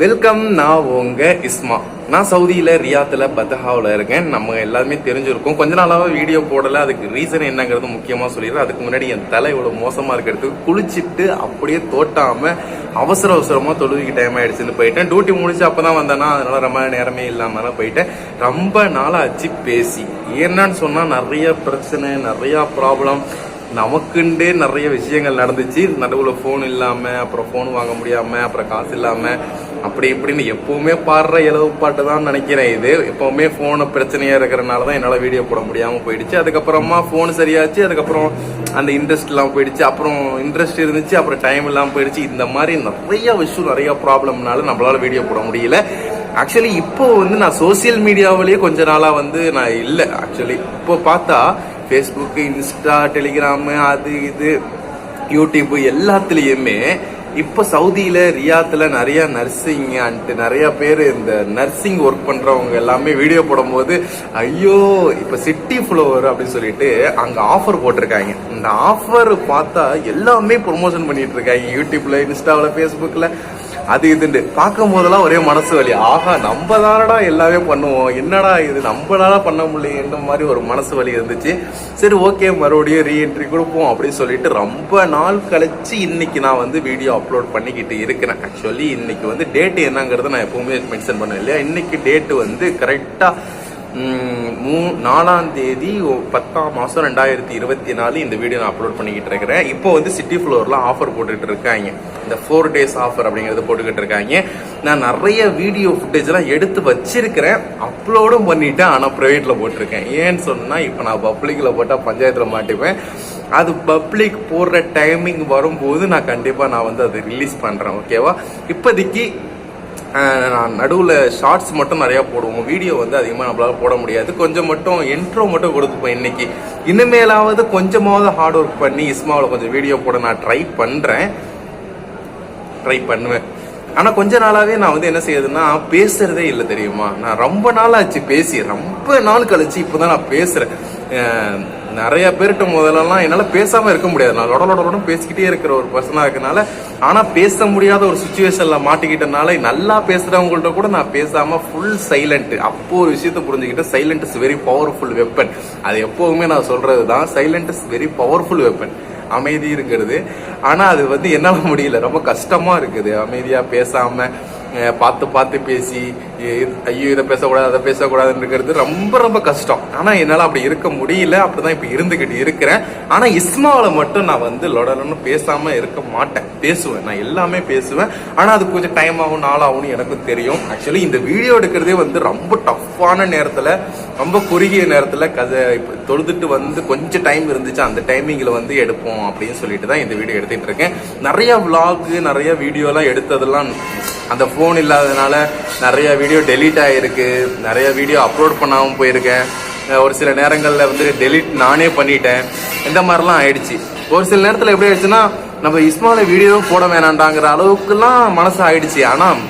Welcome நான் உங்க இஸ்மா. நான் சவுதியில ரியாத்துல பத்தஹாவில் இருக்கேன். நம்ம எல்லாருமே தெரிஞ்சிருக்கோம். கொஞ்ச நாளாக வீடியோ போடல. அதுக்கு ரீசன் என்னங்கிறது முக்கியமா சொல்லிடுறேன். அதுக்கு முன்னாடி என் தலை இவ்வளவு மோசமா இருக்கிறதுக்கு குளிச்சுட்டு அப்படியே தோட்டாம அவசர அவசரமா தொழுவிக்கு டைம் ஆயிடுச்சுன்னு போயிட்டேன். டியூட்டி முடிச்சு அப்பதான் வந்தேன்னா அதனால ரொம்ப நேரமே இல்லாமலாம் போயிட்டேன். ரொம்ப நாளாச்சு பேசி. என்னன்னு சொன்னா நிறைய பிரச்சனை நிறைய ப்ராப்ளம் நமக்குண்டே நிறைய விஷயங்கள் நடந்துச்சு. நடுவில் ஃபோன் இல்லாமல் அப்புறம் ஃபோன் வாங்க முடியாமல் அப்புறம் காசு இல்லாமல் அப்படி இப்படின்னு எப்பவுமே பாடுற இலவு பாட்டு தான் நினைக்கிறேன் இது. எப்பவுமே ஃபோனு பிரச்சனையாக இருக்கிறனால தான் என்னால் வீடியோ போட முடியாமல் போயிடுச்சு. அதுக்கப்புறமா ஃபோன் சரியாச்சு அதுக்கப்புறம் அந்த இன்ட்ரெஸ்ட் போயிடுச்சு. அப்புறம் இன்ட்ரெஸ்ட் இருந்துச்சு அப்புறம் டைம் இல்லாமல் போயிடுச்சு. இந்த மாதிரி நிறைய விஷயம் நிறைய ப்ராப்ளம்னால நம்மளால வீடியோ போட முடியல. ஆக்சுவலி இப்போ வந்து நான் சோசியல் மீடியாவிலேயே கொஞ்ச நாளாக வந்து நான் இல்லை. ஆக்சுவலி இப்போ பார்த்தா ஃபேஸ்புக்கு இன்ஸ்டா டெலிகிராமு அது இது யூடியூப் எல்லாத்துலேயுமே இப்போ சவுதியில் ரியாத்தில் நிறைய நர்சிங் அண்ட் நிறைய பேர் இந்த நர்சிங் ஒர்க் பண்ணுறவங்க எல்லாமே வீடியோ போடும்போது ஐயோ இப்போ சிட்டி ஃப்ளோவர் அப்படின்னு சொல்லிட்டு அங்கே ஆஃபர் போட்டிருக்காங்க. இந்த ஆஃபர் பார்த்தா எல்லாமே ப்ரொமோஷன் பண்ணிட்டு இருக்காங்க. யூடியூப்ல இன்ஸ்டாவில் ஃபேஸ்புக்கில் அது இதுண்டு. பார்க்கும் போதெல்லாம் ஒரே மனசு வலி. ஆஹா நம்ம தானடா எல்லாமே பண்ணுவோம். என்னடா இது? நம்மளால பண்ண முடியல மாதிரி ஒரு மனசு வலி இருந்துச்சு. சரி ஓகே மறுபடியும் ரீஎன்ட்ரி கொடுப்போம் அப்படின்னு சொல்லிட்டு ரொம்ப நாள் கழிச்சு இன்னைக்கு நான் வந்து வீடியோ அப்லோட் பண்ணிக்கிட்டு இருக்கிறேன். ஆக்சுவலி இன்னைக்கு வந்து டேட் என்னங்கிறத நான் எப்பவுமே மென்ஷன் பண்ணேன் இல்லையா? இன்னைக்கு டேட்டு வந்து கரெக்டாக மூ நாலாம் தேதி பத்தாம் மாதம் ரெண்டாயிரத்தி இருபத்தி நாலு இந்த வீடியோ நான் அப்லோட் பண்ணிக்கிட்டு இருக்கிறேன். இப்போ வந்து சிட்டி ஃப்ளோரில் ஆஃபர் போட்டுக்கிட்டு இருக்காங்க. இந்த ஃபோர் டேஸ் ஆஃபர் அப்படிங்கிறது போட்டுக்கிட்டு இருக்காங்க. நான் நிறைய வீடியோ ஃபுட்டேஜ்லாம் எடுத்து வச்சிருக்கிறேன். அப்லோடும் பண்ணிட்டேன் ஆனால் ப்ரைவேட்டில் போட்டிருக்கேன். ஏன்னு சொன்னால் இப்போ நான் பப்ளிக்கில் போட்டால் பஞ்சாயத்தில் மாட்டிப்பேன். அது பப்ளிக் போடுற டைமிங் வரும்போது நான் கண்டிப்பாக நான் வந்து அதை ரிலீஸ் பண்ணுறேன் ஓகேவா இப்போதைக்கு நான் நடுவில் ஷார்ட்ஸ் மட்டும் நிறையா போடுவோம். வீடியோ வந்து அதிகமாக நம்மளால் போட முடியாது. கொஞ்சம் மட்டும் இன்ட்ரோ மட்டும் கொடுத்துப்போம் இன்னைக்கு. இனிமேலாவது கொஞ்சமாவது ஹார்ட் ஒர்க் பண்ணி இஸ்மாவில் கொஞ்சம் வீடியோ போட நான் ட்ரை பண்ணுறேன் ட்ரை பண்ணுவேன். ஆனால் கொஞ்ச நாளாகவே நான் வந்து என்ன செய்யுதுன்னா பேசுறதே இல்லை தெரியுமா? நான் ரொம்ப நாள் ஆச்சு பேசி ரொம்ப நாள் கழிச்சு இப்போ தான் நான் பேசுகிறேன் நிறைய பேர்கிட்ட முதல்லலாம் என்னால் பேசாம இருக்க முடியாது. நான் லொட பேசிக்கிட்டே இருக்கிற ஒரு பர்சனாக இருக்கனால ஆனால் பேச முடியாத ஒரு சுச்சுவேஷனில் மாட்டிக்கிட்டனால நல்லா பேசுகிறவங்கள்ட்ட கூட நான் பேசாமல் ஃபுல் சைலண்ட் அப்போ ஒரு விஷயத்தை புரிஞ்சுக்கிட்டு silent is very powerful weapon அது எப்போவுமே நான் சொல்கிறது தான் silent is very powerful weapon அமைதி இருக்கிறது ஆனால் அது வந்து என்னால் முடியல. ரொம்ப கஷ்டமாக இருக்குது. அமைதியாக பேசாமல் பார்த்து பார்த்து பேசி ஐயோ இதை பேசக்கூடாது அதை பேசக்கூடாதுன்னு இருக்கிறது ரொம்ப ரொம்ப கஷ்டம். ஆனால் என்னால் அப்படி இருக்க முடியல. அப்படிதான் இப்போ இருந்துக்கிட்டு இருக்கிறேன். ஆனால் இஸ்மாவில் மட்டும் நான் வந்து லொடலன்னு பேசாமல் இருக்க மாட்டேன். பேசுவேன். நான் எல்லாமே பேசுவேன். ஆனால் அது கொஞ்சம் டைம் ஆகும் நாள் ஆகும்னு எனக்கும் தெரியும். ஆக்சுவலி இந்த வீடியோ எடுக்கிறதே வந்து ரொம்ப டஃப்பான நேரத்தில் ரொம்ப குறுகிய நேரத்தில் கதை இப்போ தொழுதுட்டு வந்து கொஞ்சம் டைம் இருந்துச்சு. அந்த டைமிங்கில் வந்து எடுப்போம் அப்படின்னு சொல்லிட்டு தான் இந்த வீடியோ எடுத்துகிட்டு இருக்கேன். நிறைய vlog நிறைய வீடியோலாம் எடுத்ததெல்லாம் அந்த ஃபோன் இல்லாததுனால நிறைய வீடியோ டெலீட் ஆகிருக்கு நிறைய வீடியோ அப்லோட் பண்ணாமல் போயிருக்கேன். ஒரு சில நேரங்களில் வந்து டெலீட் நானே பண்ணிட்டேன். இந்த மாதிரிலாம் ஆயிடுச்சு. ஒரு சில நேரத்தில் எப்படி ஆயிடுச்சுன்னா நம்ம இஸ்மால வீடியோவும் போட வேணாண்டாங்கிற அளவுக்குலாம் மனசு ஆயிடுச்சு. ஆனால்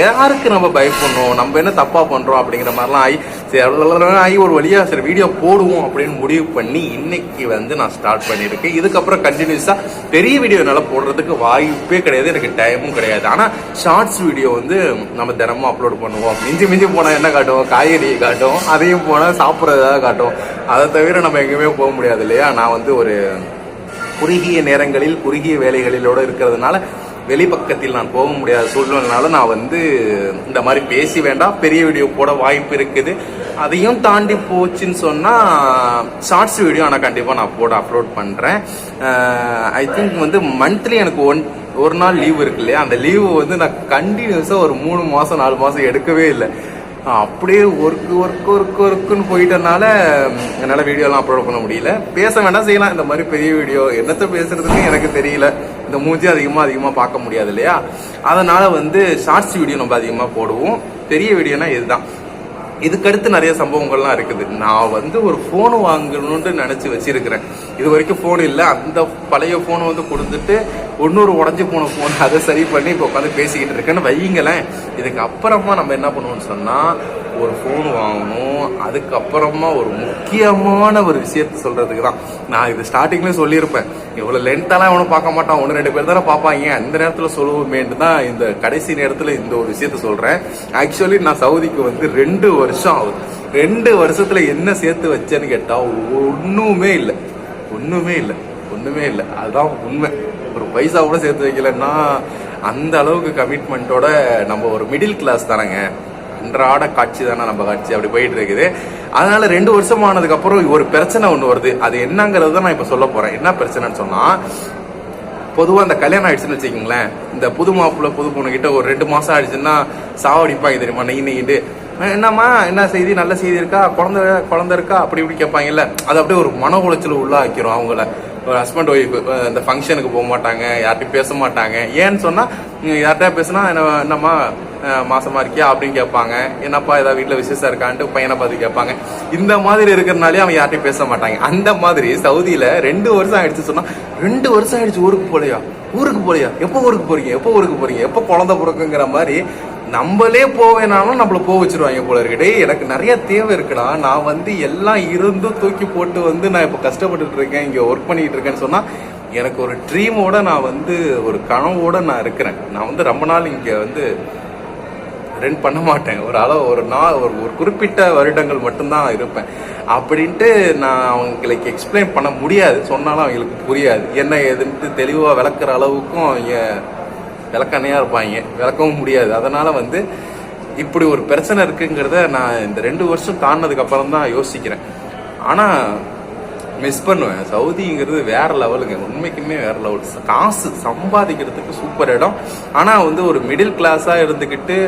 யாருக்கு நம்ம பயப்படணும்? நம்ம என்ன தப்பாக பண்ணுறோம் அப்படிங்கிற மாதிரிலாம் ஆகி சரி அவ்வளவு ஆகி ஒரு வழியா சரி வீடியோ போடுவோம் அப்படின்னு முடிவு பண்ணி இன்னைக்கு வந்து நான் ஸ்டார்ட் பண்ணியிருக்கேன். இதுக்கப்புறம் கண்டினியூஸா பெரிய வீடியோ என்னால போடுறதுக்கு வாய்ப்பே கிடையாது எனக்கு டைமும் கிடையாது. ஆனா ஷார்ட்ஸ் வீடியோ வந்து நம்ம தினமும் அப்லோட் பண்ணுவோம். மிஞ்சி மிஞ்சி போனா என்ன காட்டும்? காய்கறியை காட்டும். அதையும் போனா சாப்பிட்றதா காட்டும். அதை தவிர நம்ம எங்கேயுமே போக முடியாது இல்லையா? நான் வந்து ஒரு குறுகிய நேரங்களில் குறுகிய வேலைகளிலோடு இருக்கிறதுனால வெளிப்பக்கத்தில் நான் போக முடியாத சூழ்நிலைனால நான் வந்து இந்த மாதிரி பேசி வேண்டாம். பெரிய வீடியோ போட வாய்ப்பு இருக்குது. அதையும் தாண்டி போச்சுன்னு சொன்னால் ஷார்ட்ஸ் வீடியோ ஆனால் கண்டிப்பாக நான் போட அப்லோட் பண்ணுறேன் ஐ திங்க் வந்து மந்த்லி எனக்கு ஒன் ஒரு நாள் லீவ் இருக்கு இல்லையா? அந்த லீவு வந்து நான் கண்டினியூஸாக ஒரு மூணு மாதம் நாலு மாதம் எடுக்கவே இல்லை. அப்படியே ஒர்க்கு ஒர்க் ஒர்க் ஒர்க்குன்னு போயிட்டனால என்னால் வீடியோலாம் அப்லோட் பண்ண முடியல. பேச வேண்டாம் செய்யலாம். இந்த மாதிரி பெரிய வீடியோ என்னத்தை பேசுறதுன்னு எனக்கு தெரியல. இந்த மூஞ்சி அதிகமாக அதிகமாக பார்க்க முடியாது இல்லையா? அதனால வந்து ஷார்ட்ஸ் வீடியோ நம்ம அதிகமாக போடுவோம். பெரிய வீடியோனா இதுதான். இதுக்கடுத்து நிறைய சம்பவங்கள்லாம் இருக்குது. நான் வந்து ஒரு ஃபோனு வாங்கணும்னு நினச்சி வச்சிருக்கிறேன். இது வரைக்கும் ஃபோன் இல்லை. அந்த பழைய ஃபோனை வந்து கொடுத்துட்டு இன்னொரு உடஞ்சி போன ஃபோன் அதை சரி பண்ணி இப்போ உட்காந்து பேசிக்கிட்டு இருக்கேன்னு வைங்களேன் இதுக்கு அப்புறமா நம்ம என்ன பண்ணுவோம்னு சொன்னால் ஒரு ஃபோன் வாங்கணும். அதுக்கப்புறமா ஒரு முக்கியமான ஒரு விஷயத்த சொல்றதுக்கு தான். நான் இது ஸ்டார்டிங்லேயே சொல்லியிருப்பேன். இவ்வளோ லென்த்தெல்லாம் எவனும் பார்க்க மாட்டான். ஒன்று ரெண்டு பேர் தானே பார்ப்பாங்க. அந்த நேரத்தில் சொல்லுவோமேன்ட்டு தான் இந்த கடைசி நேரத்தில் இந்த ஒரு விஷயத்த சொல்கிறேன் ஆக்சுவலி நான் சவுதிக்கு வந்து ரெண்டு வருஷம் ஆகுது. ரெண்டு வருஷத்தில் என்ன சேர்த்து வச்சேன்னு கேட்டால் ஒன்றுமே இல்லை. ஒன்றுமே இல்லை. ஒன்றுமே இல்லை. அதுதான் உண்மை. ஒரு பைசா கூட சேர்த்து வைக்கலன்னா அந்த அளவுக்கு கமிட்மெண்ட்டோட நம்ம ஒரு மிடில் கிளாஸ் தானேங்க. அன்றாட காட்சி தானே நம்ம காட்சி? அப்படி போயிட்டு இருக்குது. அதனால ரெண்டு வருஷம் ஆனதுக்கு அப்புறம் ஒரு பிரச்சனை ஒன்று வருது. அது என்னங்கிறது தான் நான் இப்போ சொல்ல போறேன். என்ன பிரச்சனைன்னு சொன்னா பொதுவாக அந்த கல்யாணம் ஆயிடுச்சுன்னு வச்சுக்கோங்களேன். இந்த புது மாப்பிள்ள புது பொண்ணு கிட்ட ஒரு ரெண்டு மாசம் ஆயிடுச்சுன்னா சாவடிப்பாங்க தெரியுமா? நெய் நெய்ட்டு என்னம்மா என்ன செய்தி? நல்ல செய்தி இருக்கா? குழந்தை குழந்தை இருக்கா? அப்படி இப்படி கேட்பாங்கல்ல. அது அப்படியே ஒரு மன உளைச்சல் உள்ள ஆக்கிரும் அவங்கள. ஹஸ்பண்ட் ஒய்ஃப் இந்த ஃபங்க்ஷனுக்கு போக மாட்டாங்க யார்கிட்டயும் பேச மாட்டாங்க ஏன்னு சொன்னால் யார்கிட்டயா யார்கிட்ட பேசுனா என்ன என்னம்மா மாசமா இருக்கியா அப்படின்னு கேட்பாங்க. என்னப்பா ஏதாவது வீட்டில் விசேஷம் இருக்கான்ட்டு பையனை பார்த்து கேட்பாங்க. இந்த மாதிரி இருக்கிறனாலே அவங்க யார்கிட்டயும் பேச மாட்டாங்க அந்த மாதிரி சவுதியில ரெண்டு வருஷம் ஆயிடுச்சு சொன்னா ரெண்டு வருஷம் ஆயிடுச்சு ஊருக்கு போலையா? ஊருக்கு போலையா? எப்போ ஊருக்கு போறீங்க? எப்போ ஊருக்கு போறீங்க? எப்போ குழந்தை பிறக்குங்கிற மாதிரி நம்மளே போவேனாலும் நம்மள போக வச்சிருவாங்க போல இருக்கு. எனக்கு நிறைய தேவை இருக்குடா. நான் வந்து எல்லாம் இருந்தும் தூக்கி போட்டு வந்து நான் இப்போ கஷ்டப்பட்டுட்டு இருக்கேன் இங்க ஒர்க் பண்ணிட்டு இருக்கேன்னு சொன்னா எனக்கு ஒரு ட்ரீமோட நான் வந்து ஒரு கனவோட நான் இருக்கிறேன். நான் வந்து ரொம்ப நாள் இங்க வந்து ரெண்ட் பண்ண மாட்டேன். ஒரு அளவு ஒரு நாள் ஒரு ஒரு குறிப்பிட்ட வருடங்கள் மட்டும்தான் இருப்பேன். அப்படின்ட்டு நான் அவங்களுக்கு எக்ஸ்பிளைன் பண்ண முடியாது. சொன்னாலும் அவங்களுக்கு புரியாது. என்ன ஏதுன்ட்டு தெளிவாக விளக்குற அளவுக்கும் அவங்க விளக்கணையாக இருப்பாங்க. விளக்கவும் முடியாது. அதனால் வந்து இப்படி ஒரு பிரச்சனை இருக்குங்கிறத நான் இந்த ரெண்டு வருஷம் தாண்டினதுக்கப்புறம் தான் யோசிக்கிறேன். ஆனால் மிஸ் பண்ணுவேன். சவுதிங்கிறது வேற லெவலுங்க உண்மைக்குமே வேற லெவல் காசு சம்பாதிக்கிறதுக்கு சூப்பர் இடம். ஆனால் வந்து ஒரு மிடில் கிளாஸாக இருந்துக்கிட்டு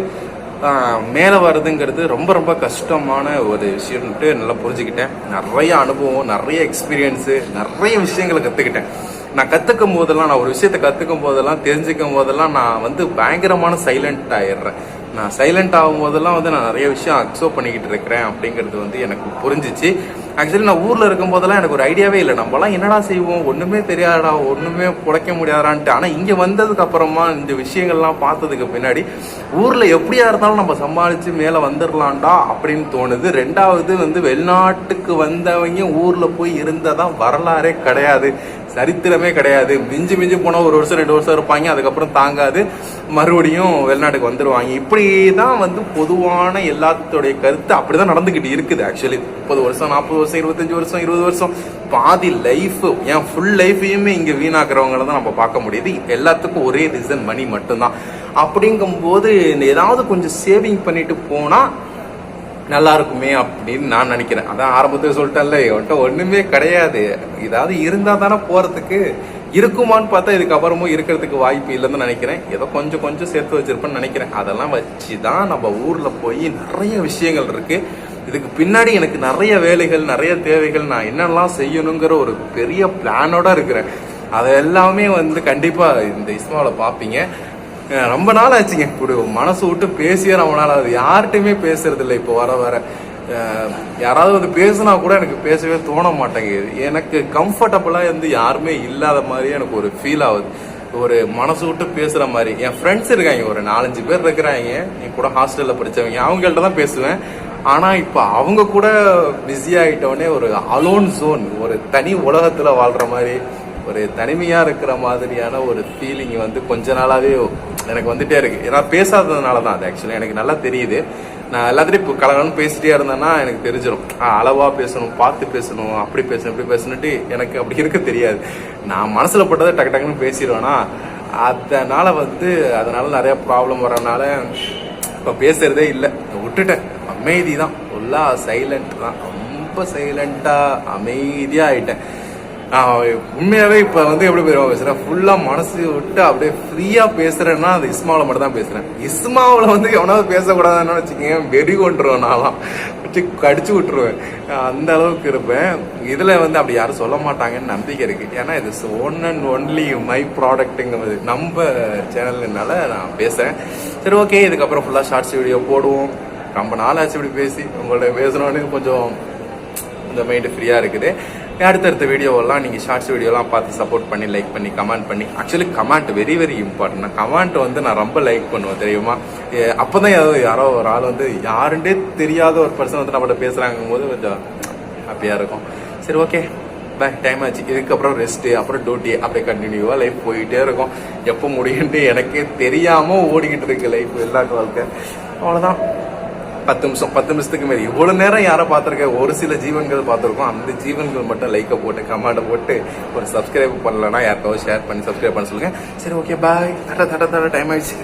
மேலே வர்றதுங்கிறது ரொம்ப ரொம்ப கஷ்டமான ஒரு விஷயம்ட்டு நல்லா புரிஞ்சுக்கிட்டேன். நிறைய அனுபவம் நிறைய எக்ஸ்பீரியன்ஸு நிறைய விஷயங்களை கற்றுக்கிட்டேன் நான் கற்றுக்கும் போதெல்லாம் நான் ஒரு விஷயத்தை கற்றுக்கும் போதெல்லாம் தெரிஞ்சுக்கும் போதெல்லாம் நான் வந்து பயங்கரமான சைலண்ட் ஆயிடுறேன். நான் சைலண்ட் ஆகும் போதெல்லாம் வந்து நான் நிறைய விஷயம் அக்செப்ட் பண்ணிக்கிட்டு இருக்கிறேன் அப்படிங்கிறது வந்து எனக்கு புரிஞ்சிச்சு. ஆக்சுவலி நான் ஊர்ல இருக்கும் போதெல்லாம் எனக்கு ஒரு ஐடியாவே இல்லை. நம்மலாம் என்னடா செய்வோம்? ஒண்ணுமே தெரியாதடா ஒண்ணுமே பிழைக்க முடியாதான்ட்டு. ஆனா இங்க வந்ததுக்கு அப்புறமா இந்த விஷயங்கள்லாம் பார்த்ததுக்கு பின்னாடி ஊர்ல எப்படியா இருந்தாலும் நம்ம சமாளித்து மேல வந்துடலாம்டா அப்படின்னு தோணுது. ரெண்டாவது வந்து வெளிநாட்டுக்கு வந்தவங்க ஊர்ல போய் இருந்ததான் வரலாறே கிடையாது. சரித்திரமே கிடையாது. மிஞ்சி மிஞ்சி போனால் ஒரு வருஷம் ரெண்டு வருஷம் இருப்பாங்க. அதுக்கப்புறம் தாங்காது. மறுபடியும் வெளிநாட்டுக்கு வந்துடுவாங்க இப்படி தான் வந்து பொதுவான எல்லாத்துடைய கருத்து அப்படிதான் நடந்துகிட்டு இருக்குது ஆக்சுவலி முப்பது வருஷம் நாற்பது வருஷம் வருஷம் இருபத்தஞ்சு வருஷம் இருபது வருஷம். பாதி லைஃப் ஏன் ஃபுல் லைஃபையுமே இங்க வீணாக்குறவங்கள தான் நம்ம பார்க்க முடியுது. எல்லாத்துக்கும் ஒரே ரீசன் மணி மட்டும்தான். அப்படிங்கும்போது இந்த ஏதாவது கொஞ்சம் சேவிங் பண்ணிட்டு போனா நல்லா இருக்குமே அப்படின்னு நான் நினைக்கிறேன். அதான் ஆரம்பத்தில் சொல்லிட்டேன்ல இவன்ட்ட ஒண்ணுமே கிடையாது. ஏதாவது இருந்தா தானே போறதுக்கு இருக்குமான்னு பார்த்தா இதுக்கப்புறமும் இருக்கிறதுக்கு வாய்ப்பு இல்லைன்னு நினைக்கிறேன். ஏதோ கொஞ்சம் கொஞ்சம் சேர்த்து வச்சிருப்பேன்னு நினைக்கிறேன். அதெல்லாம் வச்சு தான் நம்ம ஊரில் போய் நிறைய விஷயங்கள் இருக்குது இதுக்கு பின்னாடி எனக்கு நிறைய வேலைகள் நிறைய தேவைகள் நான் என்னெல்லாம் செய்யணுங்கிற ஒரு பெரிய பிளானோட இருக்கிறேன். அதை எல்லாமே வந்து கண்டிப்பா இந்த இஸ்மாவில் பார்ப்பீங்க. ரொம்ப நாள் ஆச்சுங்க. இப்படி மனசு விட்டு பேசியே ரொம்ப நாள் ஆகுது. யார்கிட்டயுமே பேசுறது இல்லை. இப்போ வர வர யாராவது வந்து பேசுனா கூட எனக்கு பேசவே தோண மாட்டேங்குது. எனக்கு கம்ஃபர்டபுளா வந்து யாருமே இல்லாத மாதிரியே எனக்கு ஒரு ஃபீல் ஆகுது. ஒரு மனசு விட்டு பேசுற மாதிரி. என் ஃப்ரெண்ட்ஸ் இருக்காங்க. ஒரு நாலஞ்சு பேர் இருக்கிறாங்க. என் கூட ஹாஸ்டல்ல படிச்சவங்க. அவங்கள்ட்ட தான் பேசுவேன். ஆனா இப்ப அவங்க கூட பிஸி ஆயிட்டோடனே ஒரு அலோன் ஜோன் ஒரு தனி உலகத்துல வாழ்ற மாதிரி ஒரு தனிமையா இருக்கிற மாதிரியான ஒரு ஃபீலிங் வந்து கொஞ்ச நாளாவே எனக்கு வந்துட்டே இருக்கு. ஏன்னா பேசாததுனால தான் அது ஆக்சுவலி எனக்கு நல்லா தெரியுது. நான் எல்லாத்திலையும் இப்போ கலகலன்னு பேசிட்டே இருந்தேன்னா எனக்கு தெரிஞ்சிடும் அளவா பேசணும் பார்த்து பேசணும் அப்படி பேசணும் இப்படி பேசணுட்டு எனக்கு அப்படி இருக்க தெரியாது. நான் மனசுல பட்டதை டக்கு டக்குன்னு பேசிடுவேன்னா அதனால வந்து அதனால நிறைய ப்ராப்ளம் வரனால இப்போ பேசுறதே இல்லை. விட்டுட்டேன். அமைதி தான் ஃபுல்லாக சைலண்ட் தான். ரொம்ப சைலண்ட்டாக அமைதியாக ஆயிட்டேன் நான் உண்மையாவே இப்ப வந்து எப்படி போயிருவா பேசுறேன் ஃபுல்லா மனசு விட்டு அப்படியே ஃப்ரீயா பேசுறேன்னா அது இஸ்மாவில் மட்டும் தான் பேசுறேன். இஸ்மாவில் வந்து எவனாவது பேசக்கூடாதுன்னு வச்சுக்கோங்க வெடி கொண்டுருவேன் நான்லாம். வச்சு கடிச்சு விட்டுருவேன். அந்த அளவுக்கு இருப்பேன். இதுல வந்து அப்படி யாரும் சொல்ல மாட்டாங்கன்னு நம்பிக்கை இருக்கு. ஏன்னா இது ஒன் அண்ட் ஒன்லி மை ப்ராடக்ட்டுங்கிறது நம்ம சேனல்னால நான் பேசுறேன். சரி ஓகே இதுக்கப்புறம் ஃபுல்லா ஷார்ட்ஸ் வீடியோ போடுவோம். ரொம்ப நாள் ஆச்சு இப்படி பேசி. உங்கள்ட்ட பேசணும்னு கொஞ்சம் இந்த மைண்டு ஃப்ரீயாக இருக்குது. அடுத்தடுத்த வீடியோவெல்லாம் நீங்கள் ஷார்ட்ஸ் வீடியோலாம் பார்த்து சப்போர்ட் பண்ணி லைக் பண்ணி கமெண்ட் பண்ணி actually comment very very important comment வந்து நான் ரொம்ப லைக் பண்ணுவேன் தெரியுமா? அப்போ தான் யாரோ ஒரு ஆள் வந்து யாருண்டே தெரியாத ஒரு பர்சன் வந்து நம்மகிட்ட பேசுகிறாங்கும் போது கொஞ்சம் ஹாப்பியாக இருக்கும். சரி ஓகே பை டைம் ஆச்சு. இதுக்கப்புறம் ரெஸ்ட்டு அப்புறம் டியூட்டி அப்படியே கண்டினியூவாக லைஃப் போயிட்டே இருக்கும். எப்போ முடியும்ட்டு எனக்கே தெரியாமல் ஓடிக்கிட்டு இருக்கு லைஃப் எல்லா வாழ்க்கை. அவ்வளோதான் பத்து நிமிஷம் பத்து நிமிஷத்துக்கு மாரி இவ்வளோ நேரம் யாரை பார்த்துருக்கேன் ஒரு சில ஜீவன்கள் பார்த்துருக்கோம். அந்த ஜீவன்கள் மட்டும் லைக்கை போட்டு கமெண்ட்டை போட்டு ஒரு சப்ஸ்கிரைப் பண்ணலன்னா யாருக்காவது ஷேர் பண்ணி சப்ஸ்கிரைப் பண்ண சொல்லுங்க. சரி ஓகே பாய் தட தட தட டைம் ஆயிடுச்சு.